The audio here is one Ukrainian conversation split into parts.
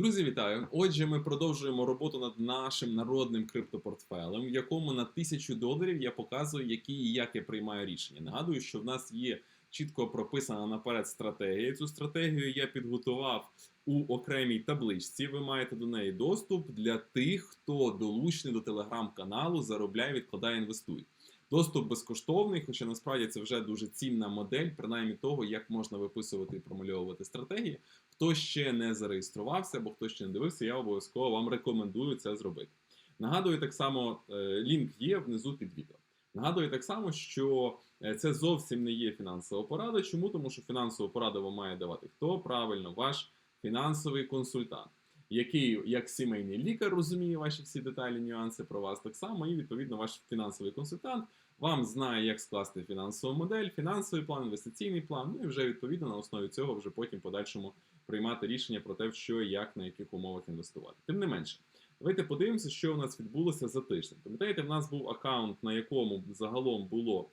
Друзі, вітаю! Отже, ми продовжуємо роботу над нашим народним криптопортфелем, в якому на тисячу доларів я показую, які і як я приймаю рішення. Нагадую, що в нас є чітко прописана наперед стратегія. Цю стратегію я підготував у окремій табличці. Ви маєте до неї доступ для тих, хто долучений до телеграм-каналу, заробляє, відкладає, інвестує. Доступ безкоштовний, хоча насправді це вже дуже цінна модель, принаймні того, як можна виписувати і промальовувати стратегії. Хто ще не зареєструвався або хто ще не дивився, я обов'язково вам рекомендую це зробити. Нагадую, так само е, лінк є внизу під відео. Нагадую так само, що е, це зовсім не є фінансова порада. Чому? Тому що фінансову пораду вам має давати хто правильно, ваш фінансовий консультант, який як сімейний лікар розуміє ваші всі деталі, нюанси про вас, так само і відповідно ваш фінансовий консультант вам знає, як скласти фінансову модель, фінансовий план, інвестиційний план. Ну і вже відповідно на основі цього вже потім подальшому приймати рішення про те, що і як на яких умовах інвестувати. Тим не менше, давайте подивимося, що у нас відбулося за тиждень. Пам'ятаєте, в нас був аккаунт, на якому загалом було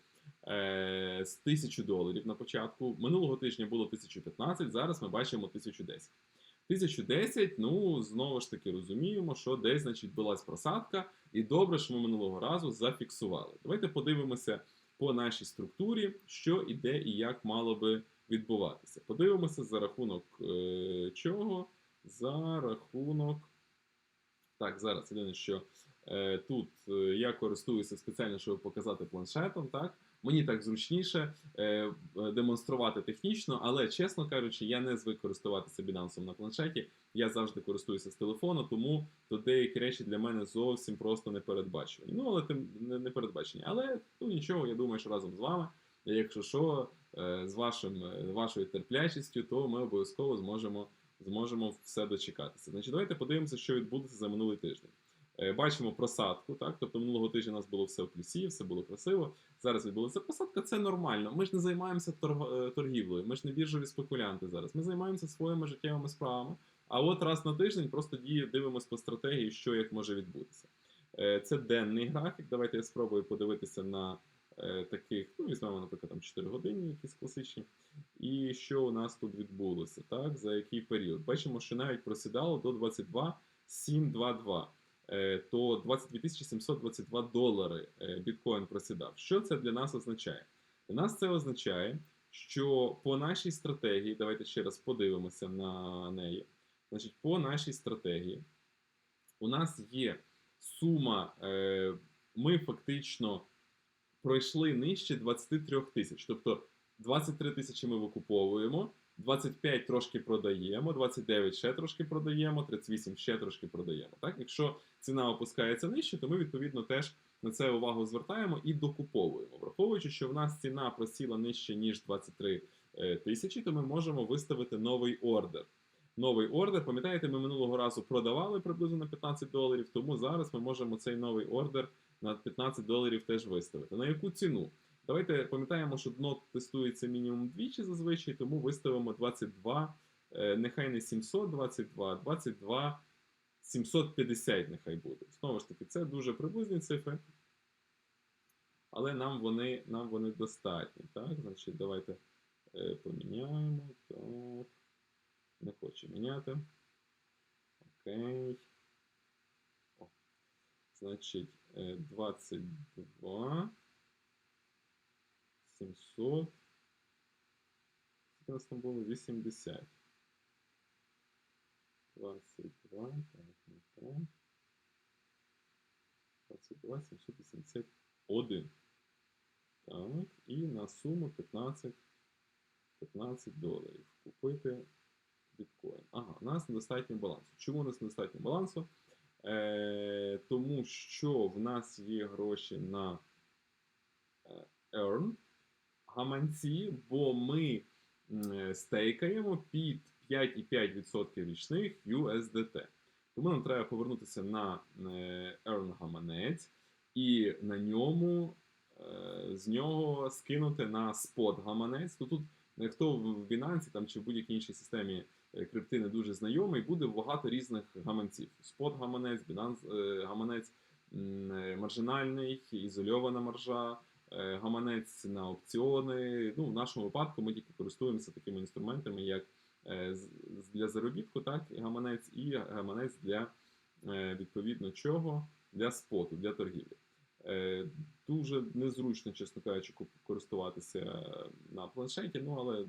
е, з 1000 доларів на початку. Минулого тижня було 1015, зараз ми бачимо 1010. 1010, ну знову ж таки розуміємо, що десь значить була просадка, і добре, що ми минулого разу зафіксували. Давайте подивимося по нашій структурі, що і де і як мало би відбуватися. Подивимося за рахунок е, чого? За рахунок. Так, зараз єдине, що е, тут е, я користуюся спеціально, щоб показати планшетом. так? Мені так зручніше е, демонструвати технічно, але, чесно кажучи, я не звик користуватися Binance на планшеті. Я завжди користуюся з телефону, тому то деякі речі для мене зовсім просто не передбачені. Ну, але тим не передбачені. Але ну нічого, я думаю, що разом з вами, якщо що, е, з вашим, е, вашою терплячістю, то ми обов'язково зможемо, зможемо все дочекатися. Значить, давайте подивимося, що відбудеться за минулий тиждень. Е, бачимо просадку, так? Тобто минулого тижня у нас було все в плюсі, все було красиво. Зараз відбулася просадка, це нормально. Ми ж не займаємося торг... торгівлею, ми ж не біржові спекулянти зараз. Ми займаємося своїми життєвими справами. А от раз на тиждень просто дивимося по стратегії, що як може відбутися. Це денний графік. Давайте я спробую подивитися на таких, ну, візьмемо, наприклад, там 4 години, якісь класичні. І що у нас тут відбулося, так? За який період? Бачимо, що навіть просідало до 22,722. Е, то 22 722 долари біткоін просідав. Що це для нас означає? Для нас це означає, що по нашій стратегії, давайте ще раз подивимося на неї. Значить, по нашій стратегії у нас є сума, е, ми фактично пройшли нижче 23 тисяч. Тобто 23 тисячі ми викуповуємо, 25 трошки продаємо, 29 ще трошки продаємо, 38 ще трошки продаємо. Так? Якщо ціна опускається нижче, то ми відповідно теж на це увагу звертаємо і докуповуємо. Враховуючи, що в нас ціна просіла нижче, ніж 23 е, тисячі, то ми можемо виставити новий ордер. Новий ордер, пам'ятаєте, ми минулого разу продавали приблизно на 15 доларів, тому зараз ми можемо цей новий ордер на 15 доларів теж виставити. На яку ціну? Давайте пам'ятаємо, що дно тестується мінімум двічі зазвичай, тому виставимо 22, е, нехай не 722, 22 750 нехай буде. Знову ж таки, це дуже приблизні цифри. Але нам вони нам вони достатні. Так, значить, давайте е, поміняємо. Так. Не хочу міняти. Окей. О. Значить, 22. 700. Скільки у нас там було? 80. 22. Так, не так. 22, 781. Так, і на суму 15 15 доларів. Купити біткоін. Ага, у нас недостатньо балансу. Чому у нас недостатньо балансу? Е, Тому що в нас є гроші на е, Earn гаманці, бо ми стейкаємо під 5,5% річних USDT. Тому нам треба повернутися на е, Earn гаманець і на ньому е, з нього скинути на спот гаманець. То тут хто в Binance там, чи в будь-якій іншій системі Е, крипти не дуже знайомий, буде багато різних гаманців. Спот-гаманець, е, гаманець е, маржинальний, ізольована маржа, гаманець на опціони. Ну, В нашому випадку ми тільки користуємося такими інструментами, як е, для заробітку, так, і гаманець, і гаманець для е, відповідно чого? Для споту, для торгівлі. Дуже незручно, чесно кажучи, користуватися е, на планшеті, ну але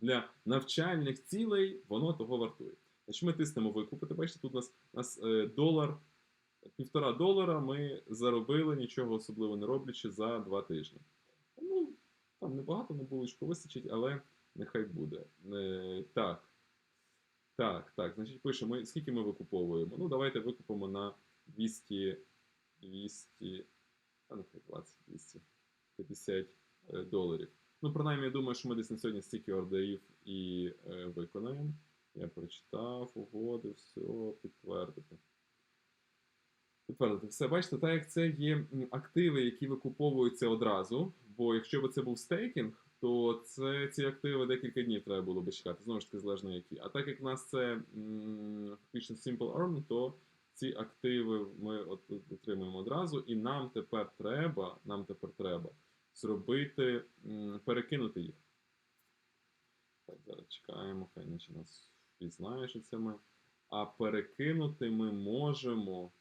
для навчальних цілей воно того вартує. Значить, ми тиснемо викупити. Бачите, тут у нас, у нас е, долар, півтора долара ми заробили, нічого особливо не роблячи за два тижні. Ну, там небагато на булочку вистачить, але нехай буде. Е, так. Так, так. Значить, пишемо, скільки ми викуповуємо. Ну, давайте викупимо на 200, 200, а нехай 20, 250 е, доларів. Ну, принаймні, я думаю, що ми десь на сьогодні стільки ордерів і е, виконаємо. Я прочитав, угоди, все, підтвердити. Підтвердити. Все, бачите, так як це є активи, які викуповуються одразу. Бо якщо б це був стейкінг, то це ці активи декілька днів треба було би чекати. Знову ж таки, залежно які. А так як в нас це фактично Simple Earn, то ці активи ми от отримуємо одразу, і нам тепер треба, нам тепер треба зробити, перекинути їх. Так, зараз чекаємо, хай наче нас впізнає, що це ми. А перекинути ми можемо.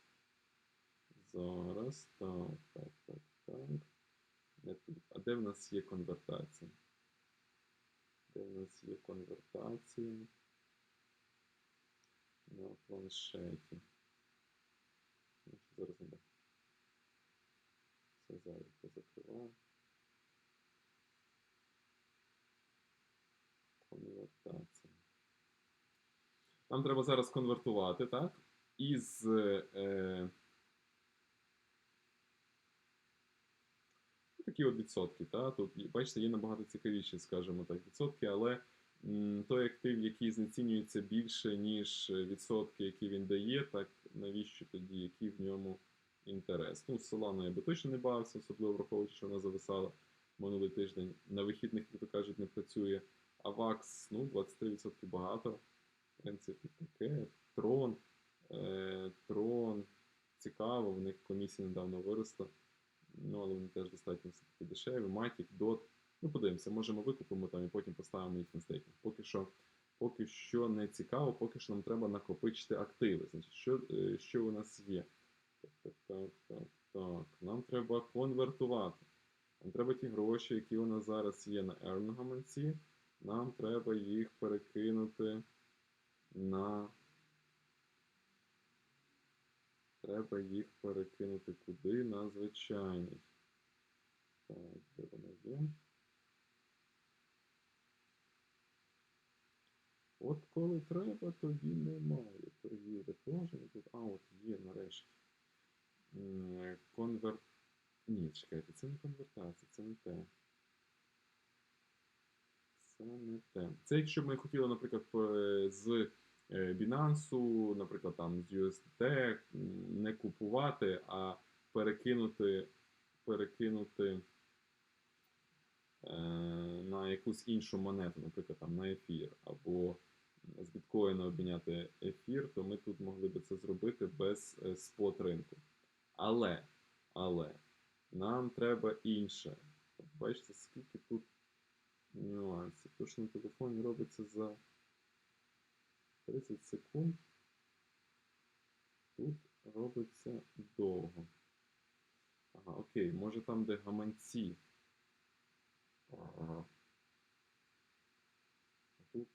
Зараз. Так, так, так, так. А де в нас є конвертація? Де в нас є конвертація? На планшеті. Ну, Зараз не. Це зараз позакриваю. Конвертація. Нам треба зараз конвертувати, так? Із. Е, такі от відсотки. Та? Тут, бачите, є набагато цікавіші, скажімо так, відсотки, але той актив, який знецінюється більше, ніж е, відсотки, які він дає, так навіщо тоді, який в ньому інтерес? Ну, з Solana я би точно не бавився, особливо враховуючи, що вона зависала минулий тиждень. На вихідних, як то кажуть, не працює. А VAX, ну, 23% багато. В принципі, таке. Трон. Е, Трон. Цікаво, в них комісія недавно виросла. Ну, але вони теж достатньо дешеві. Matic, DOT. Ну, подивимося, може ми викупимо там і потім поставимо їх на стейкінг. Поки що, поки що не цікаво, поки що нам треба накопичити активи. Значить, що, е, що у нас є? Так, так, так, так. Нам треба конвертувати. Нам треба ті гроші, які у нас зараз є на Earn гаманці. Нам треба їх перекинути на. Треба їх перекинути куди? На звичайний. Так, де воно є? От коли треба, тоді немає. Теж не тут. А, от є нарешті. Конверт. Ні, чекайте, це не конвертація, це не те. Це не те. Це якщо б ми хотіли, наприклад, з е, Binance, наприклад, там з USDT, не купувати, а перекинути, перекинути е, на якусь іншу монету, наприклад, там на ефір, або з біткоїна обміняти ефір, то ми тут могли би це зробити без е, спот ринку. Але, але нам треба інше. Бачите, скільки тут нюансів. То, що на телефоні робиться за 30 секунд, тут робиться довго. Ага, окей, може там, де гаманці. Ага. А тут.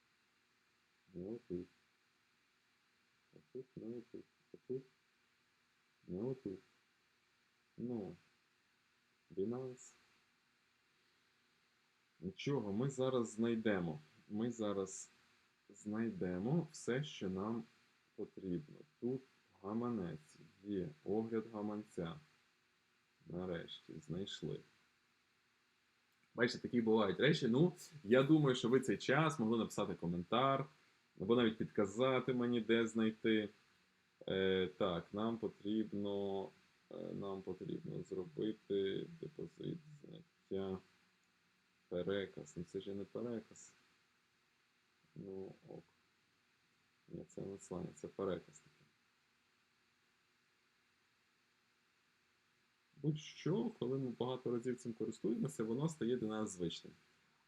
Тут не. А тут. Не. Ну. Binance. Нічого, ми зараз знайдемо. Ми зараз знайдемо все, що нам потрібно. Тут гаманець є, огляд гаманця. Нарешті знайшли. Бачите, такі бувають речі. Ну, я думаю, що ви цей час могли написати коментар, або навіть підказати мені, де знайти. Е, так, нам потрібно, е, нам потрібно зробити депозит зняття. Переказ. Ну це ж не переказ. Ну, ок. Ні, це надсилання, це переказ. Будь-що, коли ми багато разів цим користуємося, воно стає для нас звичним.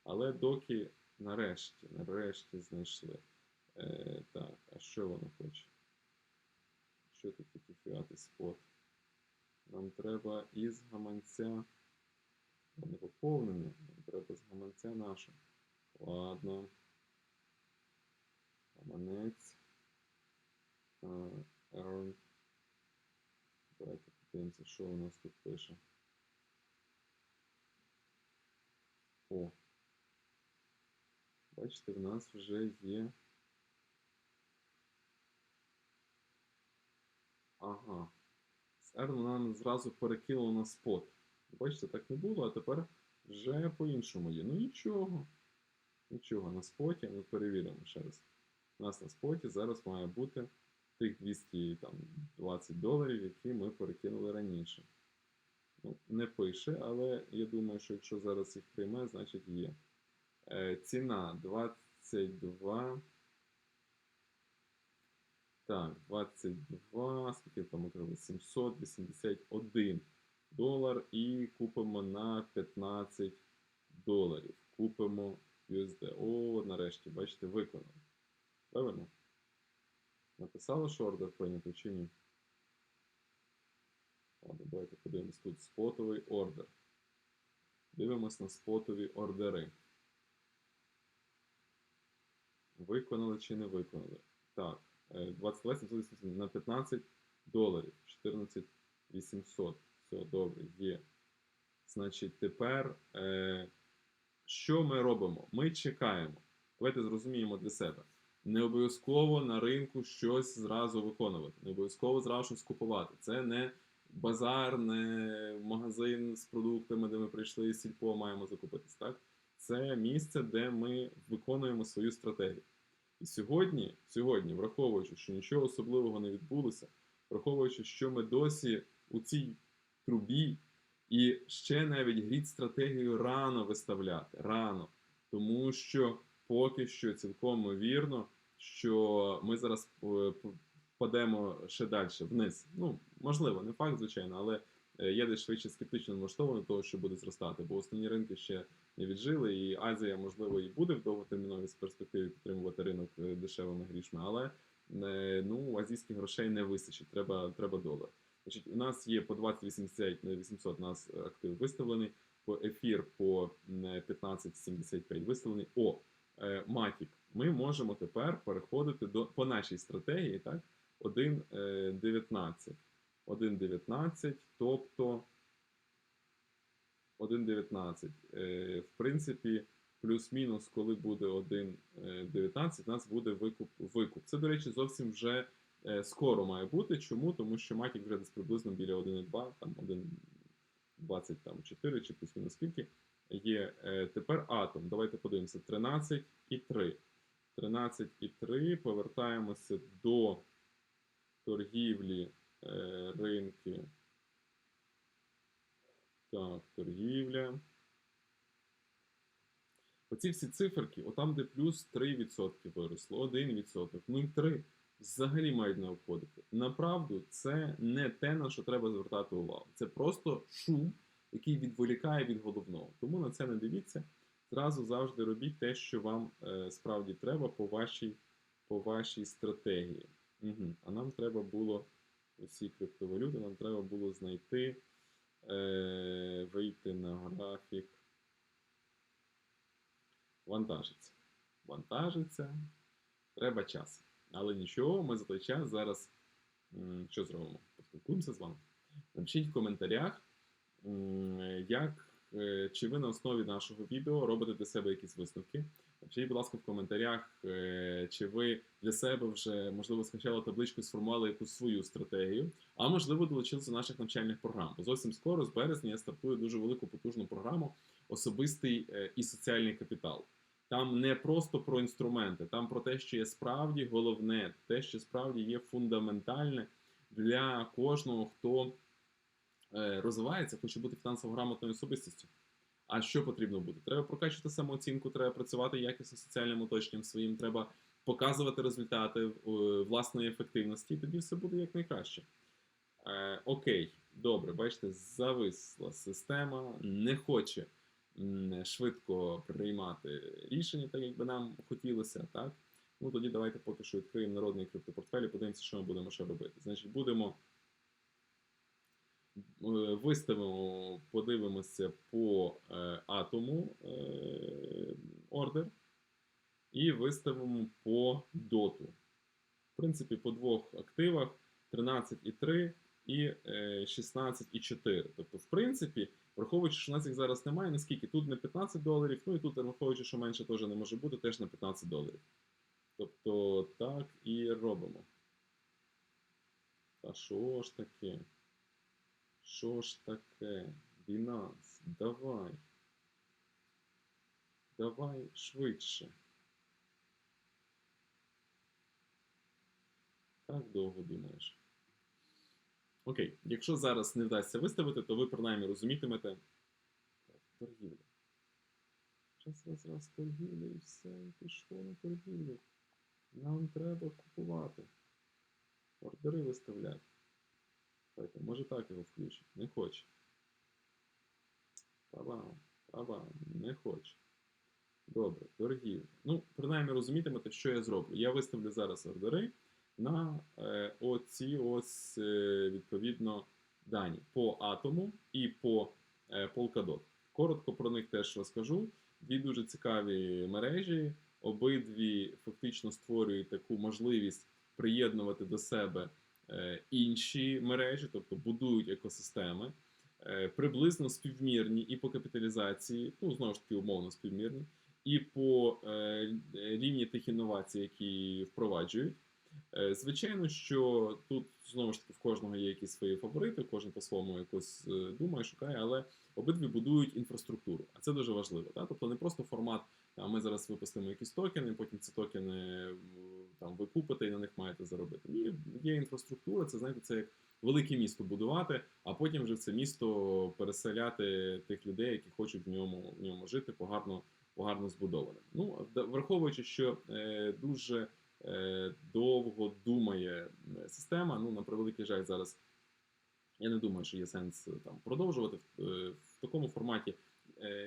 Але доки нарешті, нарешті знайшли. Е, так, а що воно хоче? Що тут такі фіати спот? Нам треба із гаманця. Не поповнення, нам треба з гаманця нашого. Ладно. Гаманець. Earn. Давайте подивимося, що у нас тут пише. О. Бачите, в нас вже є. Ага. З Earn вона зразу перекинула на спот. Бачите, так не було, а тепер вже по-іншому є. Ну нічого. Нічого, на споті ми перевіримо ще раз. У нас на споті зараз має бути тих 220 доларів, які ми перекинули раніше. Ну, не пише, але я думаю, що якщо зараз їх прийме, значить є. Е, ціна 22. Так, 22, скільки там отримали? 781 долар і купимо на 15 доларів. Купимо USD. О, нарешті, бачите, виконали. Правильно? Написало, що ордер прийнято чи ні? Ладно, давайте подивимось тут спотовий ордер. Дивимось на спотові ордери. Виконали чи не виконали? Так, 22 780 на 15 доларів. 14 800. Все, добре, є. Значить, тепер е, що ми робимо? Ми чекаємо. Давайте зрозуміємо для себе. Не обов'язково на ринку щось зразу виконувати, не обов'язково зразу щось купувати. Це не базар, не магазин з продуктами, де ми прийшли і сільпо маємо закупитись. Так? Це місце, де ми виконуємо свою стратегію. І сьогодні, сьогодні, враховуючи, що нічого особливого не відбулося, враховуючи, що ми досі у цій трубі, і ще навіть гріть стратегію рано виставляти. Рано. Тому що поки що цілком вірно, що ми зараз е, впадемо ще далі вниз. Ну, можливо, не факт, звичайно, але е, я десь швидше скептично налаштований того, що буде зростати, бо основні ринки ще не віджили, і Азія, можливо, і буде в довготерміновій перспективі підтримувати ринок е, дешевими грішми, але е, ну, азійських грошей не вистачить, треба, треба долар. Значить, у нас є по 2080 на 800 у нас актив виставлений, по ефір по м, 1575 виставлений. О, е, Matic. Ми можемо тепер переходити до по нашій стратегії, так? 1.19. 1.19, тобто 1.19. Е, В принципі, плюс-мінус, коли буде 1.19, у нас буде викуп. викуп. Це, до речі, зовсім вже е, скоро має бути. Чому? Тому що Matic вже десь приблизно біля 1.2, там 1.24 чи плюс-мінус скільки є. Е, Тепер атом. Давайте подивимося. 13,3. 13,3. Повертаємося до торгівлі е, ринки. Так, торгівля. Оці всі циферки, отам, де плюс 3% виросло, 1%, 0,3 взагалі мають не обходити. Направду, це не те, на що треба звертати увагу. Це просто шум, який відволікає від головного. Тому на це не дивіться. Зразу завжди робіть те, що вам е, справді треба по вашій, по вашій стратегії. Угу. А нам треба було усі криптовалюти, нам треба було знайти, е, вийти на графік. Вантажиться. Вантажиться. Треба час. Але нічого, ми за той час зараз що зробимо? Поспілкуємося з вами. Напишіть в коментарях, як, е, чи ви на основі нашого відео робите для себе якісь висновки. Напишіть, будь ласка, в коментарях, е, чи ви для себе вже, можливо, скачали табличку і сформували якусь свою стратегію, а можливо, долучилися до наших навчальних програм. Бо зовсім скоро, з березня, я стартую дуже велику потужну програму Особистий е, і соціальний капітал. Там не просто про інструменти, там про те, що є справді головне, те, що справді є фундаментальне для кожного, хто е, розвивається, хоче бути фінансово грамотною особистістю. А що потрібно буде? Треба прокачувати самооцінку, треба працювати якісно соціальним оточенням своїм, треба показувати результати е, власної ефективності, і тоді все буде як найкраще. Е, окей, добре, бачите, зависла система, не хоче швидко приймати рішення, так як би нам хотілося, так? Ну тоді давайте поки що відкриємо народний криптопортфель і подивимося, що ми будемо ще робити. Значить, будемо виставимо, подивимося по е, атому е, ордер і виставимо по доту. В принципі, по двох активах 13,3 і е, 16,4. Тобто, в принципі, враховуючи, що у нас їх зараз немає, наскільки тут не 15 доларів, ну і тут, враховуючи, що менше теж не може бути, теж на 15 доларів. Тобто, так і робимо. Та що ж таке? Що ж таке? Binance, давай. Давай швидше. Так довго думаєш. Окей, якщо зараз не вдасться виставити, то ви принаймні розумітимете. Торгівля. Раз, раз, раз, торгівля і все, і пішло на торгівлю. Нам треба купувати. Ордери виставляти. Давайте, може так його включить. Не хоче. Та-бам, та-бам, не хоче. Добре, торгівля. Ну, принаймні розумітимете, що я зроблю. Я виставлю зараз ордери на е, оці ось е, відповідно дані по атому і по е, Polkadot. Коротко про них теж розкажу. Дві дуже цікаві мережі. Обидві фактично створюють таку можливість приєднувати до себе інші мережі, тобто будують екосистеми. Е, приблизно співмірні і по капіталізації, ну знову ж таки умовно співмірні, і по е, рівні тих інновацій, які впроваджують. Е, Звичайно, що тут знову ж таки в кожного є якісь свої фаворити, кожен по-своєму якось е, думає, шукає, але обидві будують інфраструктуру, а це дуже важливо. Так? Тобто не просто формат, а ми зараз випустимо якісь токени, потім ці токени е, там ви купите і на них маєте заробити. Ні, є інфраструктура, це знаєте, це як велике місто будувати, а потім вже в це місто переселяти тих людей, які хочуть в ньому в ньому жити, погарно, погарно збудованим. Ну враховуючи, що е, дуже е, довго думає е, система. Ну, на превеликий жаль, зараз я не думаю, що є сенс е, там продовжувати в, е, в такому форматі.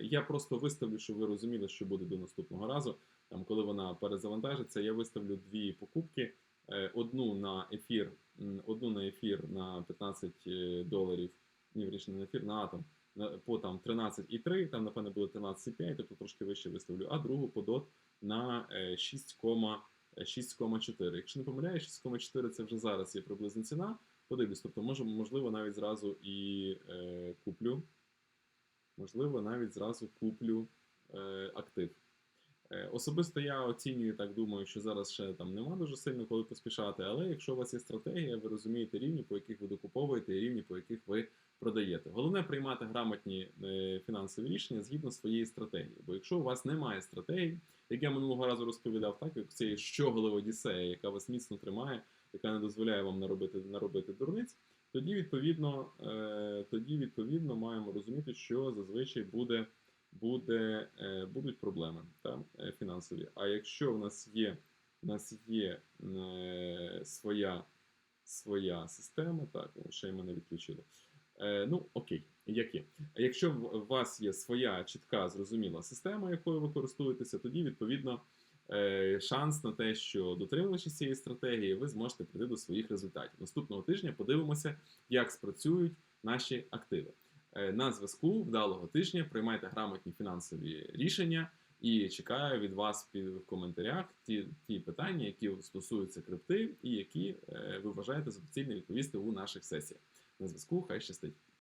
Я просто виставлю, щоб ви розуміли, що буде до наступного разу. Там, коли вона перезавантажиться, я виставлю дві покупки: Е, одну на ефір, одну на ефір на 15 е, доларів, ні, вірніше, не на ефір, на атом. По там 13,3, там, напевно, буде 13,5, тобто трошки вище виставлю, а другу по DOT на е, 6, 6,4. Якщо не помиляюсь, 6,4 це вже зараз є приблизна ціна. Подивлюсь, тобто може, можливо, навіть зразу і е, куплю. Можливо, навіть зразу куплю е, актив. Е, особисто я оцінюю так, думаю, що зараз ще там нема дуже сильно коли поспішати, але якщо у вас є стратегія, ви розумієте рівні, по яких ви докуповуєте, і рівні, по яких ви продаєте. Головне приймати грамотні е, фінансові рішення згідно своєї стратегії. Бо якщо у вас немає стратегії, як я минулого разу розповідав, так як цієї щоголи Одіссея, яка вас міцно тримає, яка не дозволяє вам наробити, наробити дурниць, тоді відповідно, е, тоді відповідно маємо розуміти, що зазвичай буде, буде, е, будуть проблеми та, е, фінансові. А якщо в нас є, в нас є е, своя, своя система, так, ще й мене відключили. Е, ну, окей, як є. Якщо в вас є своя чітка, зрозуміла система, якою ви користуєтеся, тоді відповідно е, шанс на те, що дотримуючись цієї стратегії, ви зможете прийти до своїх результатів. Наступного тижня подивимося, як спрацюють наші активи. Е, На зв'язку вдалого тижня приймайте грамотні фінансові рішення і чекаю від вас в коментарях ті, ті питання, які стосуються крипти, і які е, ви вважаєте за доцільне відповісти у наших сесіях. На зв'язку, хай щастить.